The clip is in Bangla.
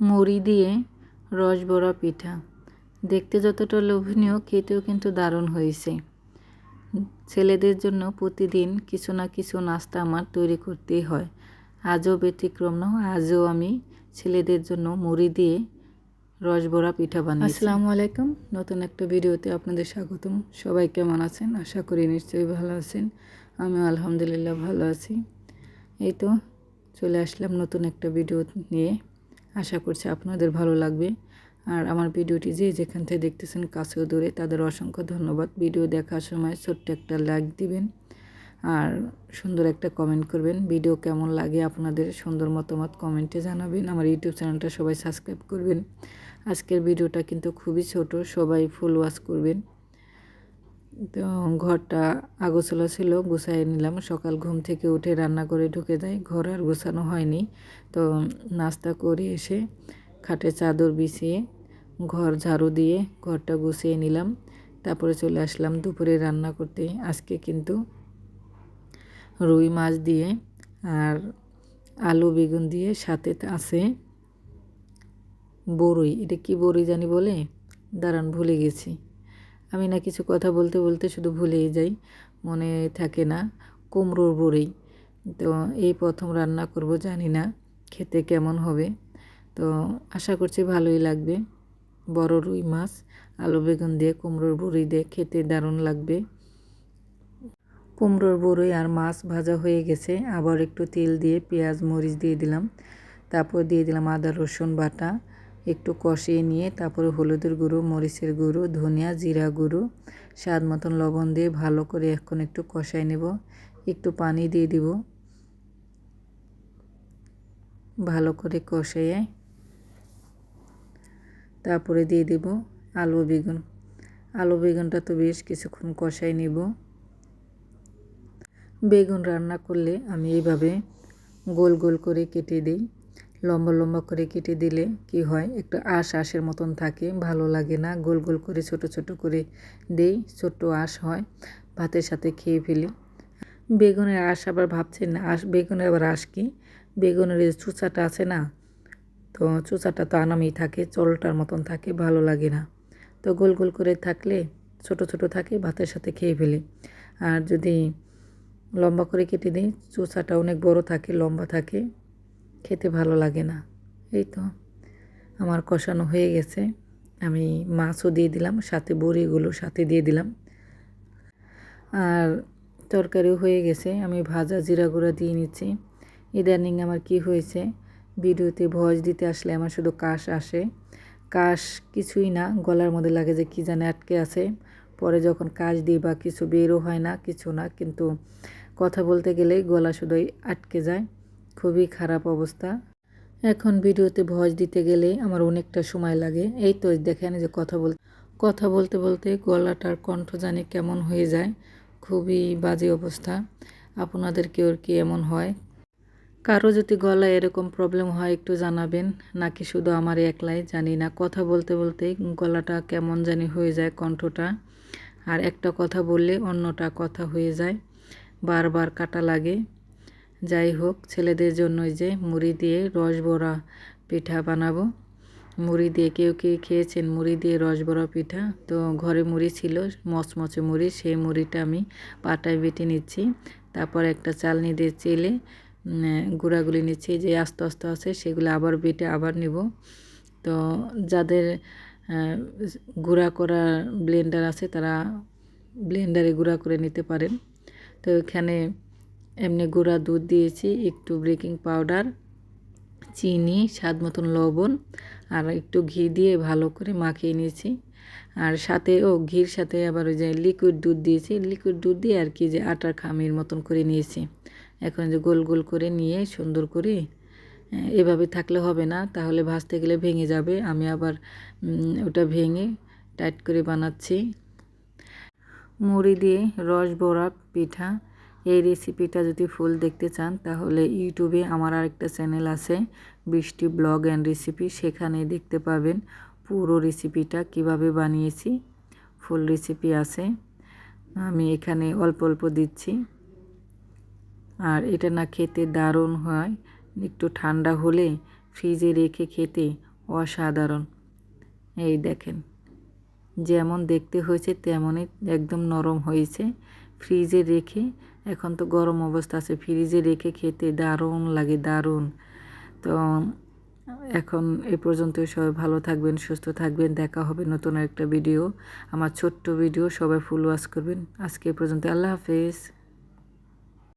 মুড়ি দিয়ে রসবড়া পিঠা। দেখতে যতটা লোভনীয়, খেতেও কিন্তু দারুণ হয়েছে। ছেলেদের জন্য প্রতিদিন কিছু না কিছু নাস্তা আমার তৈরি করতেই হয়। আজও ব্যতিক্রম না আজও আমি ছেলেদের জন্য মুড়ি দিয়ে রসবড়া পিঠা বানিয়ে আসসালামু আলাইকুম, নতুন একটা ভিডিওতে আপনাদের স্বাগতম। সবাই কেমন আছেন? আশা করি নিশ্চয়ই ভালো আছেন। আমি আলহামদুলিল্লাহ ভালো আছি। এই তো চলে আসলাম নতুন একটা ভিডিও নিয়ে। আশা করছি আপনাদের ভালো লাগবে। আর আমার ভিডিওটি যে যেখান থেকে দেখতেছেন কাছেও দূরে, তাদের অসংখ্য ধন্যবাদ। ভিডিও দেখার সময় ছোট্ট একটা লাইক দিবেন আর সুন্দর একটা কমেন্ট করবেন। ভিডিও কেমন লাগে আপনাদের সুন্দর মতামত কমেন্টে জানাবেন। আমার ইউটিউব চ্যানেলটা সবাই সাবস্ক্রাইব করবেন। আজকের ভিডিওটা কিন্তু খুবই ছোট, সবাই ফুল ওয়াশ করবেন। তো ঘরটা আগোছলা ছিল, গুছাই নিলাম। সকাল ঘুম থেকে উঠে রান্না করে ঢুকে যাই। ঘর আর গোছানো হয়নি। তো নাস্তা করে এসে খাটে চাদর বিছিয়ে ঘর ঝাড়ু দিয়ে ঘরটা গুছিয়ে নিলাম। তারপরে চলে আসলাম দুপুরে রান্না করতে। আজকে কিন্তু রুই মাছ দিয়ে আর আলু বেগুন দিয়ে সাথে আছে বড়ই এটা কি বড়ই জানি বলে? দাঁড়ান, ভুলে গেছি। আমি না কিছু কথা বলতে বলতে শুধু ভুলেই যাই, মনে থাকে না, কুমড়োর বড়ি। তো এই প্রথম রান্না করব, জানি না খেতে কেমন হবে। তো আশা করছি ভালোই লাগবে। বড় রুই মাছ, আলু বেগুন দিয়ে কুমড়োর বড়ি দিয়ে খেতে দারুণ লাগবে। কুমড়োর বড়ি আর মাছ ভাজা হয়ে গেছে। আবার একটু তেল দিয়ে পেঁয়াজ, মরিচ দিয়ে দিলাম। তারপর দিয়ে দিলাম আদা, রসুন বাটা। একটু কষিয়ে নিয়ে তারপরে হলুদের গুঁড়ো, মরিচের গুঁড়ো, ধনিয়া, জিরা গুঁড়ো, স্বাদ মতন লবণ দিয়ে ভালো করে এখন একটু কষাই নেব। একটু পানি দিয়ে দিব। ভালো করে কষাইয়ে তারপরে দিয়ে দেব আলু বেগুন। আলু বেগুনটা তো বেশ কিছুক্ষণ কষাই নেব। বেগুন রান্না করলে আমি এইভাবে গোল গোল করে কেটে দিই। লম্বা লম্বা করে কেটে দিলে কি হয়? একটা আঁশ আঁশের মতন থাকে, ভালো লাগে না। গোল গোল করে, ছোট ছোট করে দেই, ছোট্ট আঁশ হয়, ভাতের সাথে খেয়ে ফেলি। বেগুনের আঁশ আবার ভাবছেন না, আশ, বেগুনের আবার আঁশ কি? বেগুনের যে চুচাটা আছে না, তো চুচাটা তো আনামি থাকে, চলটার মতন থাকে, ভালো লাগে না। তো গোল গোল করে থাকলে, ছোট ছোট থাকে, ভাতের সাথে খেয়ে ফেলি। আর যদি লম্বা করে কেটে দিই, চুচাটা অনেক বড় থাকে, লম্বা থাকে খেতে ভালো লাগে না। এই তো আমার কষানো হয়ে গেছে। আমি মাছও দিয়ে দিলাম, সাথে বড়িগুলো সাথে দিয়ে দিলাম। আর তরকারিও হয়ে গেছে। আমি ভাজা জিরা গুঁড়া দিয়ে নিচ্ছি। ইদানিং আমার কি হয়েছে, ভিডিওতে ভয়েস দিতে আসলে আমার শুধু কাশ আসে। কাশ কিছুই না, গলার মধ্যে লাগে যে কী জানে আটকে আছে। পরে যখন কাজ দিই বা কিছু বেরও হয় না, কিছু না, কিন্তু কথা বলতে গেলেই গলা শুধুই আটকে যায়। খুবই খারাপ অবস্থা। এখন ভিডিওতে ভয়েস দিতে গেলে আমার অনেকটা সময় লাগে। এই তো দেখেন যে কথা বল, কথা বলতে বলতে গলাটার কণ্ঠ জানি কেমন হয়ে যায়। খুবই বাজে অবস্থা। আপনাদের কেউ কি এমন হয়? কারও যদি গলায় এরকম প্রবলেম হয় একটু জানাবেন। নাকি শুধু আমার একলাই? জানি না। কথা বলতে বলতে গলাটা কেমন জানি হয়ে যায় কণ্ঠটা। আর একটা কথা বললে অন্যটা কথা হয়ে যায়। বারবার কাটা লাগে। যাই হোক, ছেলেদের জন্যই যে মুড়ি দিয়ে রসবড়া পিঠা বানাবো। মুড়ি দিয়ে কেউ কেউ খেয়েছেন মুড়ি দিয়ে রসবড়া পিঠা? তো ঘরে মুড়ি ছিল, মচমচে মুড়ি, সেই মুড়িটা আমি পাটায় বেটে নিচ্ছি। তারপর একটা চালনি দিয়ে চেলে গুঁড়াগুলি নিচ্ছি, যে আস্তে আস্তে আছে সেগুলো আবার বেটে আবার নিব। তো যাদের গুঁড়া করা ব্লেন্ডার আছে তারা ব্লেন্ডারে গুঁড়া করে নিতে পারেন। তো এখানে এমনি গুঁড়া দুধ দিয়েছি, একটু বেকিং পাউডার চিনি, স্বাদ মতন লবণ, আর একটু ঘি দিয়ে ভালো করে মাখিয়ে নিয়েছি। আর সাথে, ও ঘির সাথে আবার ওই যে লিকুইড দুধ দিয়েছি লিকুইড দুধ দিয়ে আর কি যে আটার খামির মতন করে নিয়েছি। এখন যে গোল গোল করে নিয়ে সুন্দর করে এভাবে থাকলে হবে না, তাহলে ভাজতে গেলে ভেঙে যাবে। আমি আবার ওটা ভেঙে টাইট করে বানাচ্ছি। মুড়ি দিয়ে রস বড়া, পিঠা এই রেসিপিটা যদি ফুল দেখতে চান, তাহলে ইউটিউবে আমার আরেকটা চ্যানেল আছে বৃষ্টি ব্লগ অ্যান্ড রেসিপি সেখানে দেখতে পাবেন পুরো রেসিপিটা কীভাবে বানিয়েছি ফুল রেসিপি আছে। আমি এখানে অল্প অল্প দিচ্ছি। আর এটা না খেতে দারুণ হয়, একটু ঠান্ডা হলে ফ্রিজে রেখে খেতে অসাধারণ। এই দেখেন, যেমন দেখতে হয়েছে তেমনই একদম নরম হয়েছে। ফ্রিজে রেখে এখন তো গরম অবস্থা আছে ফ্রিজে রেখে খেতে দারুণ লাগে, দারুণ। তো এখন এ পর্যন্ত সবাই ভালো থাকবেন, সুস্থ থাকবেন, দেখা হবে নতুন একটা ভিডিও আমার ছোট্ট ভিডিও সবাই ফুল ওয়াশ করবেন। আজকে এ পর্যন্ত, আল্লাহ হাফেজ।